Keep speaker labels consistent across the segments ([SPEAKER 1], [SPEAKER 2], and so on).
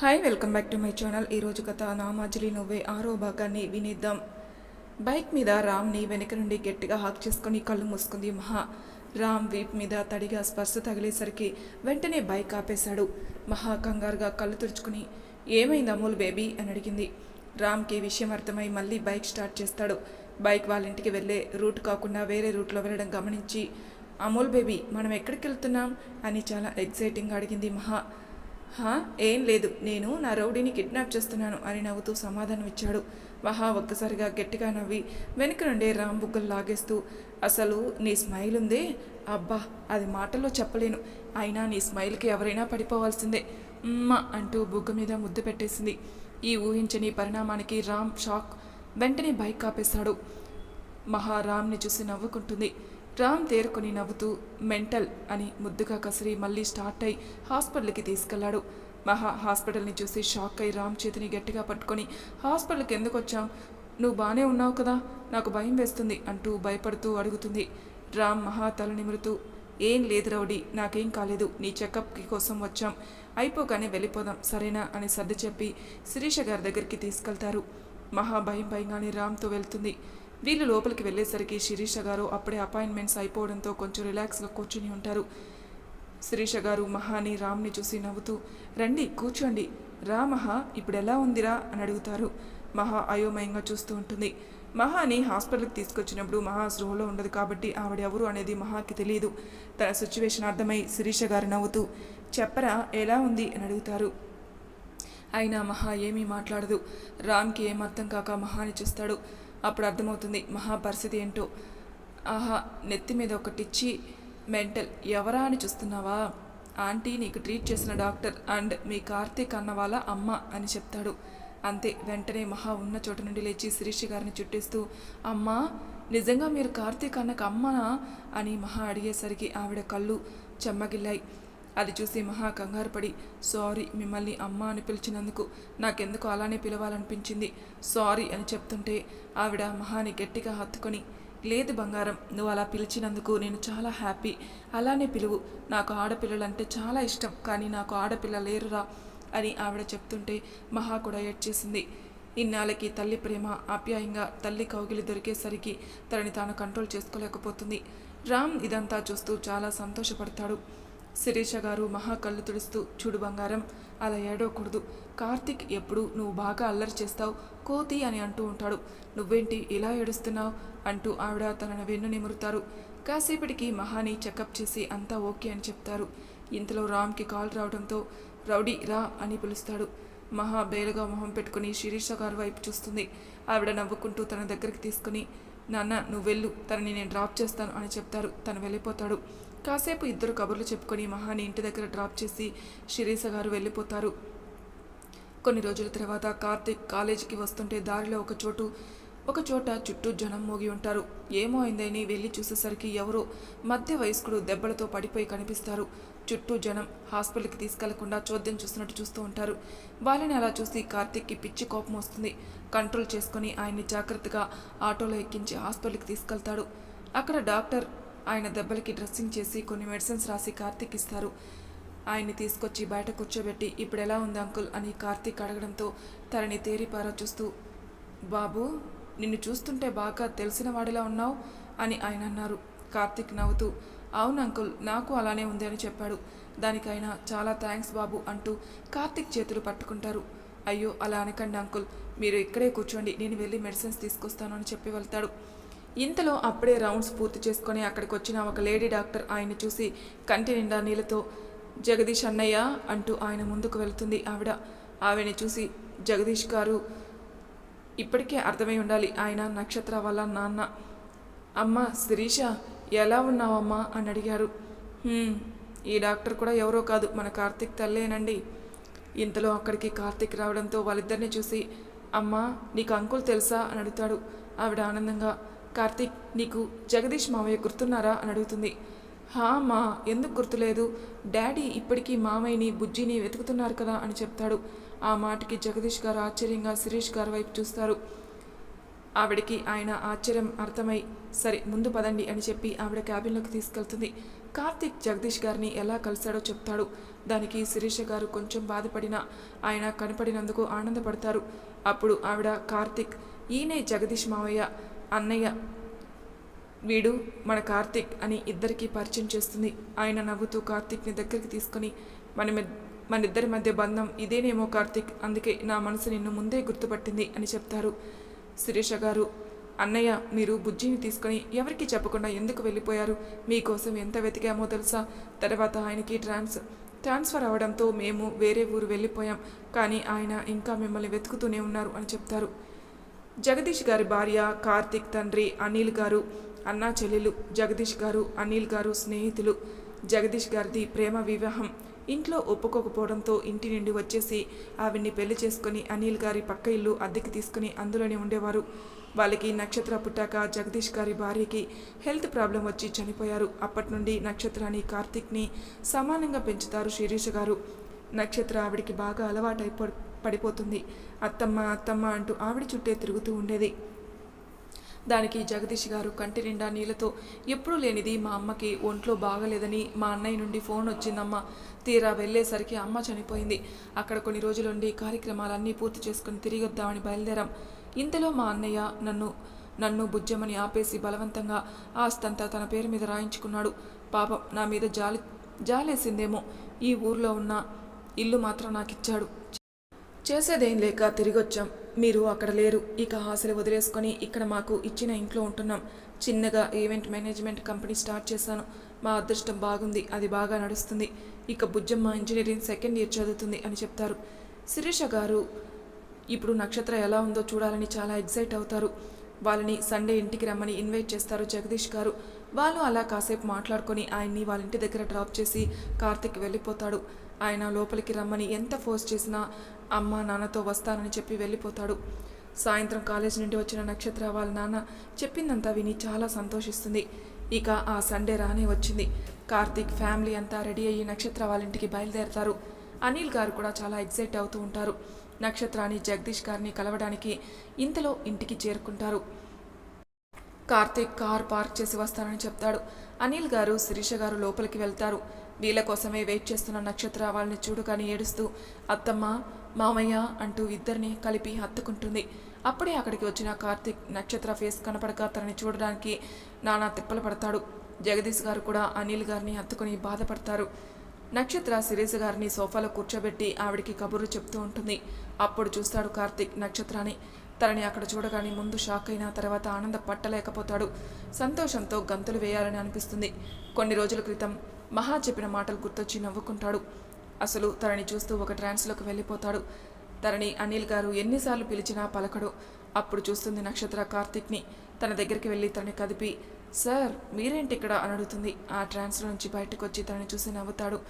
[SPEAKER 1] Hi welcome back to my channel ఈరోజు కథ నామాజలి నువ్వే ఆరో భాగాన్ని వినేద్దాం. బైక్ మీద రామ్ని వెనక నుండి గట్టిగా హాక్ చేసుకుని కళ్ళు మూసుకుంది మహా. రామ్ వీప్ మీద తడిగా స్పర్శ తగిలేసరికి వెంటనే బైక్ ఆపేశాడు. మహా కంగారుగా కళ్ళు తుడుచుకుని ఏమైంది అమూల్ బేబీ? అని అడిగింది. రామ్కి విషయం అర్థమై మళ్ళీ బైక్ స్టార్ట్ చేస్తాడు. బైక్ వాళ్ళ ఇంటికి వెళ్ళే రూట్ కాకుండా వేరే రూట్లో వెళ్ళడం గమనించి అమూల్ బేబీ మనం ఎక్కడికి వెళ్తున్నాం? అని చాలా ఎగ్జైటింగ్గా అడిగింది మహా. హా ఏం లేదు. నేను నా రౌడీని కిడ్నాప్ చేస్తున్నాను అని నవ్వుతూ సమాధానం ఇచ్చాడు. మహా ఒక్కసారిగా గట్టిగా నవ్వి వెనుక నుండే రామ్ బుగ్గలు లాగేస్తూ అసలు నీ స్మైల్ ఉందే? అబ్బా అది మాటల్లో చెప్పలేను. అయినా నీ స్మైల్కి ఎవరైనా పడిపోవాల్సిందే ఉమ్మా అంటూ బుగ్గ మీద ముద్దు పెట్టేసింది. ఈ ఊహించని పరిణామానికి రామ్ షాక్. వెంటనే బైక్ ఆపేశాడు. మహా రామ్ని చూసి నవ్వుకుంటుంది. రామ్ తేరుకొని నవ్వుతూ మెంటల్ అని ముద్దుగా కసిరి మళ్ళీ స్టార్ట్ అయి హాస్పిటల్కి తీసుకెళ్ళాడు. మహా హాస్పిటల్ని చూసి షాక్ అయి రామ్ చేతిని గట్టిగా పట్టుకొని హాస్పిటల్కి ఎందుకు వచ్చాం నువ్వు బాగానే ఉన్నావు కదా నాకు భయం వేస్తుంది అంటూ భయపడుతూ అడుగుతుంది. రామ్ మహా తల నిమురుతూ ఏం లేదు రౌడీ నాకేం కాలేదు నీ చెకప్కి కోసం వచ్చాం. అయిపోగానే వెళ్ళిపోదాం సరేనా? అని సర్ది చెప్పి శిరీష గారి దగ్గరికి తీసుకెళ్తారు. మహా భయం భయంగానే రామ్తో వెళ్తుంది. వీళ్ళు లోపలికి వెళ్ళేసరికి శిరీష గారు అప్పుడే అపాయింట్మెంట్స్ అయిపోవడంతో కొంచెం రిలాక్స్గా కూర్చుని ఉంటారు. శిరీష గారు మహాని రామ్ని చూసి నవ్వుతూ రండి కూర్చోండి. రా మహా ఇప్పుడు ఎలా ఉందిరా? అని అడుగుతారు. మహా అయోమయంగా చూస్తూ ఉంటుంది. మహాని హాస్పిటల్కి తీసుకొచ్చినప్పుడు మహా స్రోహలో ఉండదు కాబట్టి ఆవిడ ఎవరు అనేది మహాకి తెలియదు. తన సిచ్యువేషన్ అర్థమై శిరీష గారు నవ్వుతూ చెప్పరా ఎలా ఉంది? అని అడుగుతారు. అయినా మహా ఏమీ మాట్లాడదు. రామ్కి ఏం అర్థం కాక మహాని చూస్తాడు. అప్పుడు అర్థమవుతుంది మహా పరిస్థితి ఏంటో. ఆహా నెత్తి మీద ఒకటిచ్చి మెంటల్ ఎవరా అని చూస్తున్నావా? ఆంటీ నీకు ట్రీట్ చేసిన డాక్టర్ అండ్ మీ కార్తీక్ అన్న వాళ్ళ అమ్మ అని చెప్తాడు. అంతే వెంటనే మహా ఉన్న చోట నుండి లేచి శిరీష గారిని చుట్టేస్తూ అమ్మా నిజంగా మీరు కార్తీక్ అన్నకు అమ్మనా? అని మహా అడిగేసరికి ఆవిడ కళ్ళు చెమ్మగిల్లాయి. అది చూసి మహా కంగారుపడి సారీ మిమ్మల్ని అమ్మ అని పిలిచినందుకు నాకెందుకు అలానే పిలవాలనిపించింది. సారీ అని చెప్తుంటే ఆవిడ మహాని గట్టిగా హత్తుకొని లేదు బంగారం నువ్వు అలా పిలిచినందుకు నేను చాలా హ్యాపీ. అలానే పిలువు. నాకు ఆడపిల్లలంటే చాలా ఇష్టం కానీ నాకు ఆడపిల్ల లేరురా అని ఆవిడ చెప్తుంటే మహా కూడా ఏడ్చేసింది. ఇన్నాళ్ళకి తల్లి ప్రేమ ఆప్యాయంగా తల్లి కౌగిలి దొరికేసరికి తనని తాను కంట్రోల్ చేసుకోలేకపోతుంది. రామ్ ఇదంతా చూస్తూ చాలా సంతోషపడతాడు. శిరీష గారు మహా కళ్ళు తుడుస్తూ చూడు బంగారం అలా ఏడవకూడదు. కార్తిక్ ఎప్పుడు నువ్వు బాగా అల్లరి చేస్తావు? కోతి అని అంటూ ఉంటాడు. నువ్వేంటి ఇలా ఏడుస్తున్నావు? అంటూ ఆవిడ తనను వెన్ను నిమురుతారు. కాసేపటికి మహాని చెకప్ చేసి అంతా ఓకే అని చెప్తారు. ఇంతలో రామ్కి కాల్ రావడంతో రౌడీ రా అని పిలుస్తాడు. మహా బేలుగా మొహం పెట్టుకుని శిరీష గారి వైపు చూస్తుంది. ఆవిడ నవ్వుకుంటూ తన దగ్గరికి తీసుకుని నాన్న నువ్వు వెళ్ళు తనని నేను డ్రాప్ చేస్తాను అని చెప్తారు. తను వెళ్ళిపోతాడు. కాసేపు ఇద్దరు కబుర్లు చెప్పుకొని మహాని ఇంటి దగ్గర డ్రాప్ చేసి శిరీష గారు వెళ్ళిపోతారు. కొన్ని రోజుల తర్వాత కార్తీక్ కాలేజీకి వస్తుంటే దారిలో ఒక చోటు ఒక చోట చుట్టూ జనం మోగి ఉంటారు. ఏమో అయిందని వెళ్ళి చూసేసరికి ఎవరో మధ్య వయస్కుడు దెబ్బలతో పడిపోయి కనిపిస్తారు. చుట్టూ జనం హాస్పిటల్కి తీసుకెళ్ళకుండా చోద్యం చూస్తున్నట్టు చూస్తూ ఉంటారు. వాళ్ళని అలా చూసి కార్తీక్కి పిచ్చి కోపం వస్తుంది. కంట్రోల్ చేసుకుని ఆయన్ని జాగ్రత్తగా ఆటోలో ఎక్కించి హాస్పిటల్కి తీసుకెళ్తాడు. అక్కడ డాక్టర్ ఆయన దెబ్బలకి డ్రెస్సింగ్ చేసి కొన్ని మెడిసిన్స్ రాసి కార్తీక్ ఇస్తారు. ఆయన్ని తీసుకొచ్చి బయట కూర్చోబెట్టి ఇప్పుడు ఎలా ఉంది అంకుల్? అని కార్తీక్ అడగడంతో తనని తేరిపారా చూస్తూ బాబు నిన్ను చూస్తుంటే బాగా తెలిసిన వాడిలా ఉన్నావు? అని ఆయన అన్నారు. కార్తీక్ నవ్వుతూ అవును అంకుల్ నాకు అలానే ఉంది అని చెప్పాడు. దానికి ఆయన చాలా థ్యాంక్స్ బాబు అంటూ కార్తీక్ చేతులు పట్టుకుంటారు. అయ్యో అలా అనకండి అంకుల్ మీరు ఇక్కడే కూర్చోండి నేను వెళ్ళి మెడిసిన్స్ తీసుకొస్తాను అని చెప్పి వెళ్తాడు. ఇంతలో అప్పుడే రౌండ్స్ పూర్తి చేసుకొని అక్కడికి వచ్చిన ఒక లేడీ డాక్టర్ ఆయన్ని చూసి కంటి నిండా నీళ్ళతో జగదీష్ అన్నయ్య అంటూ ఆయన ముందుకు వెళ్తుంది ఆవిడ. ఆవిడని చూసి జగదీష్ గారు ఇప్పటికే అర్థమై ఉండాలి ఆయన నక్షత్ర వాళ్ళ నాన్న. అమ్మ శిరీష ఎలా ఉన్నావమ్మా అని అడిగారు. ఈ డాక్టర్ కూడా ఎవరో కాదు మన కార్తీక్ తల్లేనండి. ఇంతలో అక్కడికి కార్తీక్ రావడంతో వాళ్ళిద్దరిని చూసి అమ్మా నీకు అంకుల్ తెలుసా అని అడుగుతాడు ఆవిడ ఆనందంగా. కార్తిక్ నీకు జగదీష్ మావయ్య గుర్తున్నారా అని అడుగుతుంది. హా మా ఎందుకు గుర్తులేదు? డాడీ ఇప్పటికీ మామయ్యని బుజ్జిని వెతుకుతున్నారు కదా అని చెప్తాడు. ఆ మాటకి జగదీష్ గారు ఆశ్చర్యంగా శిరీష్ గారి వైపు చూస్తారు. ఆవిడకి ఆయన ఆశ్చర్యం అర్థమై సరే ముందు పదండి అని చెప్పి ఆవిడ క్యాబిన్లోకి తీసుకెళ్తుంది. కార్తిక్ జగదీష్ గారిని ఎలా కలిశాడో చెప్తాడు. దానికి శిరీష గారు కొంచెం బాధపడినా ఆయన కనపడినందుకు ఆనందపడతారు. అప్పుడు ఆవిడ కార్తిక్ ఈయనే జగదీష్ మావయ్య అన్నయ్య వీడు మన కార్తిక్ అని ఇద్దరికి పరిచయం చేస్తుంది. ఆయన నవ్వుతూ కార్తిక్ని దగ్గరికి తీసుకొని మన మన ఇద్దరి మధ్య బంధం ఇదేనేమో కార్తిక్ అందుకే నా మనసు నిన్ను ముందే గుర్తుపట్టింది అని చెప్తారు శిరీష గారు. అన్నయ్య మీరు బుజ్జిని తీసుకొని ఎవరికి చెప్పకుండా ఎందుకు వెళ్ళిపోయారు? మీకోసం ఎంత వెతికామో తెలుసా? తర్వాత ఆయనకి ట్రాన్స్ ట్రాన్స్ఫర్ అవ్వడంతో మేము వేరే ఊరు వెళ్ళిపోయాం. కానీ ఆయన ఇంకా మిమ్మల్ని వెతుకుతూనే ఉన్నారు అని చెప్తారు. జగదీష్ గారి భార్య కార్తిక్ తండ్రి అనిల్ గారు అన్నా చెల్లెలు జగదీష్ గారు అనిల్ గారు స్నేహితులు. జగదీష్ గారిది ప్రేమ వివాహం. ఇంట్లో ఒప్పుకోకపోవడంతో ఇంటి నుండి వచ్చేసి ఆవిడ్ని పెళ్ళి చేసుకుని అనిల్ గారి పక్క ఇల్లు అద్దెకి తీసుకుని అందులోనే ఉండేవారు. వాళ్ళకి నక్షత్ర పుట్టాక జగదీష్ గారి భార్యకి హెల్త్ ప్రాబ్లం వచ్చి చనిపోయారు. అప్పటి నుండి నక్షత్రాన్ని కార్తిక్ని సమానంగా పెంచుతారు శిరీష గారు. నక్షత్ర ఆవిడికి బాగా అలవాటైపో పడిపోతుంది. అత్తమ్మ అత్తమ్మ అంటూ ఆవిడ చుట్టే తిరుగుతూ ఉండేది. దానికి జగదీష్ గారు కంటి నిండా నీళ్ళతో ఎప్పుడూ లేనిది మా అమ్మకి ఒంట్లో బాగలేదని మా అన్నయ్య నుండి ఫోన్ వచ్చిందమ్మ. తీరా వెళ్ళేసరికి అమ్మ చనిపోయింది. అక్కడ కొన్ని రోజులుండి కార్యక్రమాలన్నీ పూర్తి చేసుకుని తిరిగి వద్దామని బయలుదేరాం. ఇంతలో మా అన్నయ్య నన్ను నన్ను బుజ్జమని ఆపేసి బలవంతంగా ఆస్తంతా తన పేరు మీద రాయించుకున్నాడు. పాపం నా మీద జాలి జాలేసిందేమో. ఈ ఊర్లో ఉన్న ఇల్లు మాత్రం నాకు ఇచ్చాడు చేసేదేం లేక తిరిగొచ్చాం. మీరు అక్కడ లేరు. ఇక ఆశలు వదిలేసుకొని ఇక్కడ మాకు ఇచ్చిన ఇంట్లో ఉంటున్నాం. చిన్నగా ఈవెంట్ మేనేజ్మెంట్ కంపెనీ స్టార్ట్ చేశాను. మా అదృష్టం బాగుంది. అది బాగా నడుస్తుంది. ఇక బుజ్జమ్మ ఇంజనీరింగ్ సెకండ్ ఇయర్ చదువుతుంది అని చెప్తారు. శిరీష గారు ఇప్పుడు నక్షత్ర ఎలా ఉందో చూడాలని చాలా ఎగ్జైట్ అవుతారు. వాళ్ళని సండే ఇంటికి రమ్మని ఇన్వైట్ చేస్తారు జగదీష్ గారు. వాళ్ళు అలా కాసేపు మాట్లాడుకొని ఆయన్ని వాళ్ళ ఇంటి దగ్గర డ్రాప్ చేసి కార్తిక్ వెళ్ళిపోతాడు. ఆయన లోపలికి రమ్మని ఎంత ఫోర్స్ చేసినా అమ్మ నాన్నతో వస్తానని చెప్పి వెళ్ళిపోతాడు. సాయంత్రం కాలేజ్ నుండి వచ్చిన నక్షత్ర వాళ్ళ నాన్న చెప్పిందంతా విని చాలా సంతోషిస్తుంది. ఇక ఆ సండే రానే వచ్చింది. కార్తీక్ ఫ్యామిలీ అంతా రెడీ అయ్యి నక్షత్ర వాళ్ళ ఇంటికి బయలుదేరతారు. అనిల్ గారు కూడా చాలా ఎగ్జైట్ అవుతూ ఉంటారు. నక్షత్రాన్ని జగదీష్ గారిని కలవడానికి ఇంతలో ఇంటికి చేరుకుంటారు. కార్తీక్ కార్ పార్క్ చేసి వస్తానని చెప్తాడు. అనిల్ గారు శిరీష గారు లోపలికి వెళ్తారు. వీళ్ళ కోసమే వెయిట్ చేస్తున్న నక్షత్ర వాళ్ళని చూడగానే ఏడుస్తూ అత్తమ్మ మామయ్య అంటూ ఇద్దరిని కలిపి హత్తుకుంటుంది. అప్పుడే అక్కడికి వచ్చిన కార్తీక్ నక్షత్ర ఫేస్ కనపడక తనని చూడడానికి నానా తిప్పలు పడతాడు. జగదీష్ గారు కూడా అనిల్ గారిని హత్తుకుని బాధపడతారు. నక్షత్ర శిరీష గారిని సోఫాలో కూర్చోబెట్టి ఆవిడికి కబుర్లు చెప్తూ ఉంటుంది. అప్పుడు చూస్తాడు కార్తీక్ నక్షత్రాన్ని తనని అక్కడ చూడగానే ముందు షాక్ అయిన తర్వాత ఆనంద పట్టలేకపోతాడు. సంతోషంతో గంతులు వేయాలని అనిపిస్తుంది. కొన్ని రోజుల క్రితం మహా చెప్పిన మాటలు గుర్తొచ్చి నవ్వుకుంటాడు. అసలు తనని చూస్తూ ఒక ట్రాన్స్లోకి వెళ్ళిపోతాడు. తనని అనిల్ గారు ఎన్నిసార్లు పిలిచినా పలకడు. అప్పుడు చూస్తుంది నక్షత్ర కార్తీక్ని. తన దగ్గరికి వెళ్ళి తనని కదిపి సార్ మీరేంటి ఇక్కడ? అని అడుగుతుంది. ఆ ట్రాన్స్లో నుంచి బయటకు వచ్చి తనని చూసి నవ్వుతాడు.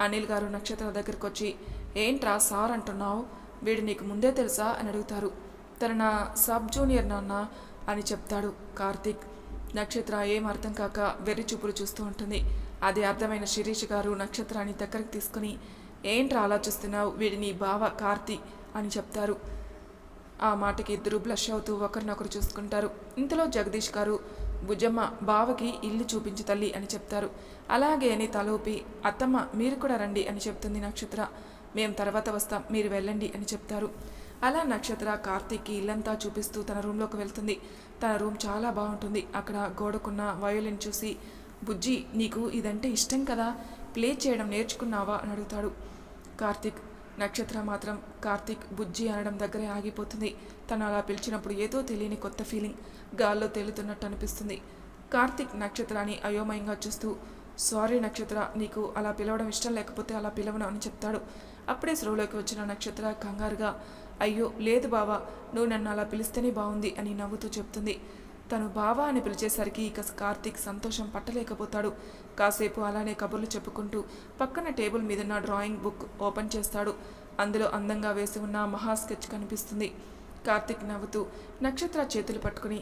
[SPEAKER 1] అనిల్ గారు నక్షత్ర దగ్గరికి వచ్చి ఏంట్రా సార్ అంటున్నావు? వీడు నీకు ముందే తెలుసా? అని అడుగుతారు. తన నా సబ్ జూనియర్ నాన్న అని చెప్తాడు కార్తీక్. నక్షత్ర ఏం అర్థం కాక వెర్రి చూపులు చూస్తూ ఉంటుంది. అది అర్థమైన శిరీష్ గారు నక్షత్రాన్ని దగ్గరికి తీసుకుని ఏంట్రా ఆలోచిస్తున్నావు? వీడిని బావ కార్తీ అని చెప్తారు. ఆ మాటకి ఇద్దరు బ్లష్ అవుతూ ఒకరినొకరు చూసుకుంటారు. ఇంతలో జగదీష్ గారు భుజమ్మ బావకి ఇల్లు చూపించు తల్లి అని చెప్తారు. అలాగే అని తలూపి అత్తమ్మ మీరు కూడా రండి అని చెప్తుంది నక్షత్ర. మేము తర్వాత వస్తాం మీరు వెళ్ళండి అని చెప్తారు. అలా నక్షత్ర కార్తీక్కి ఇల్లంతా చూపిస్తూ తన రూమ్లోకి వెళ్తుంది. తన రూమ్ చాలా బాగుంటుంది. అక్కడ గోడకున్న వయోలిన్ చూసి బుజ్జి నీకు ఇదంటే ఇష్టం కదా? ప్లే చేయడం నేర్చుకున్నావా? అని అడుగుతాడు. కార్తీక్ నక్షత్ర మాత్రం కార్తీక్ బుజ్జి అనడం దగ్గరే ఆగిపోతుంది. తను అలా పిలిచినప్పుడు ఏదో తెలియని కొత్త ఫీలింగ్ గాల్లో తేలుతున్నట్టు అనిపిస్తుంది. కార్తీక్ నక్షత్రాన్ని అయోమయంగా చూస్తూ సారీ నక్షత్ర నీకు అలా పిలవడం ఇష్టం లేకపోతే అలా పిలవను అని చెప్తాడు. అప్పుడే స్లోలోకి వచ్చిన నక్షత్ర కంగారుగా అయ్యో లేదు బావా నువ్వు నన్ను అలా పిలిస్తేనే బాగుంది అని నవ్వుతూ చెప్తుంది. తను బావా అని పిలిచేసరికి ఇక కార్తీక్ సంతోషం పట్టలేకపోతాడు. కాసేపు అలానే కబుర్లు చెప్పుకుంటూ పక్కన టేబుల్ మీదున్న డ్రాయింగ్ బుక్ ఓపెన్ చేస్తాడు. అందులో అందంగా వేసి ఉన్న మహా స్కెచ్ కనిపిస్తుంది. కార్తీక్ నవ్వుతూ నక్షత్ర చేతులు పట్టుకుని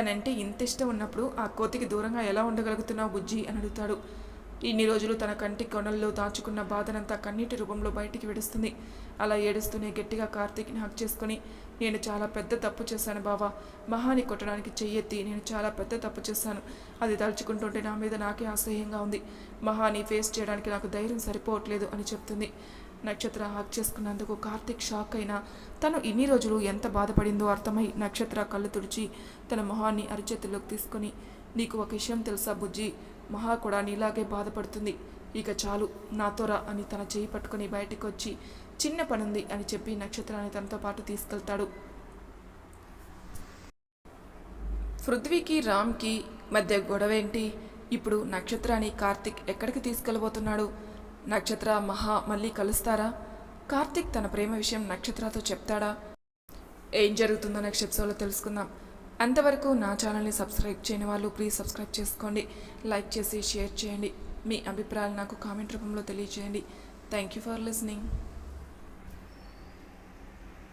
[SPEAKER 1] తనంటే ఇంత ఇష్టం ఉన్నప్పుడు ఆ కోతికి దూరంగా ఎలా ఉండగలుగుతున్నావు బుజ్జి? అని అడుగుతాడు. ఇన్ని రోజులు తన కంటి కొనల్లో దాచుకున్న బాధనంతా కన్నీటి రూపంలో బయటికి విడుస్తుంది. అలా ఏడుస్తూనే గట్టిగా కార్తీక్ని హక్ చేసుకుని నేను చాలా పెద్ద తప్పు చేశాను బావా. మహాని కొట్టడానికి చెయ్యెత్తి నేను చాలా పెద్ద తప్పు చేశాను. అది తలుచుకుంటుంటే నా మీద నాకే అసహ్యంగా ఉంది. మహాని ఫేస్ చేయడానికి నాకు ధైర్యం సరిపోవట్లేదు అని చెప్తుంది. నక్షత్ర హక్ చేసుకున్నందుకు కార్తీక్ షాక్ అయినా తను ఇన్ని రోజులు ఎంత బాధపడిందో అర్థమై నక్షత్ర కళ్ళు తుడిచి తన మొహాన్ని అరిచేతుల్లోకి తీసుకొని నీకు ఒక విషయం తెలుసా బుజ్జి? మహా కూడా నీలాగే బాధపడుతుంది. ఇక చాలు నాతో రా అని తన చేయి పట్టుకొని బయటికి వచ్చి చిన్న పనుంది అని చెప్పి నక్షత్రాన్ని తనతో పాటు తీసుకెళ్తాడు. పృథ్వీకి రామ్కి మధ్య గొడవ ఏంటి ఇప్పుడు నక్షత్రాన్ని కార్తిక్ ఎక్కడికి తీసుకెళ్ళబోతున్నాడు? నక్షత్ర మహా మళ్ళీ కలుస్తారా? కార్తిక్ తన ప్రేమ విషయం నక్షత్రతో చెప్తాడా? ఏం జరుగుతుందో నెక్స్ట్ ఎపిసోడ్లో తెలుసుకుందాం. అంతవరకు నా ఛానల్ని సబ్స్క్రైబ్ చేయని వాళ్ళు ప్లీజ్ సబ్స్క్రైబ్ చేసుకోండి. లైక్ చేసి షేర్ చేయండి. మీ అభిప్రాయాలు నాకు కామెంట్ రూపంలో తెలియజేయండి థ్యాంక్ యూ ఫర్ లిసనింగ్.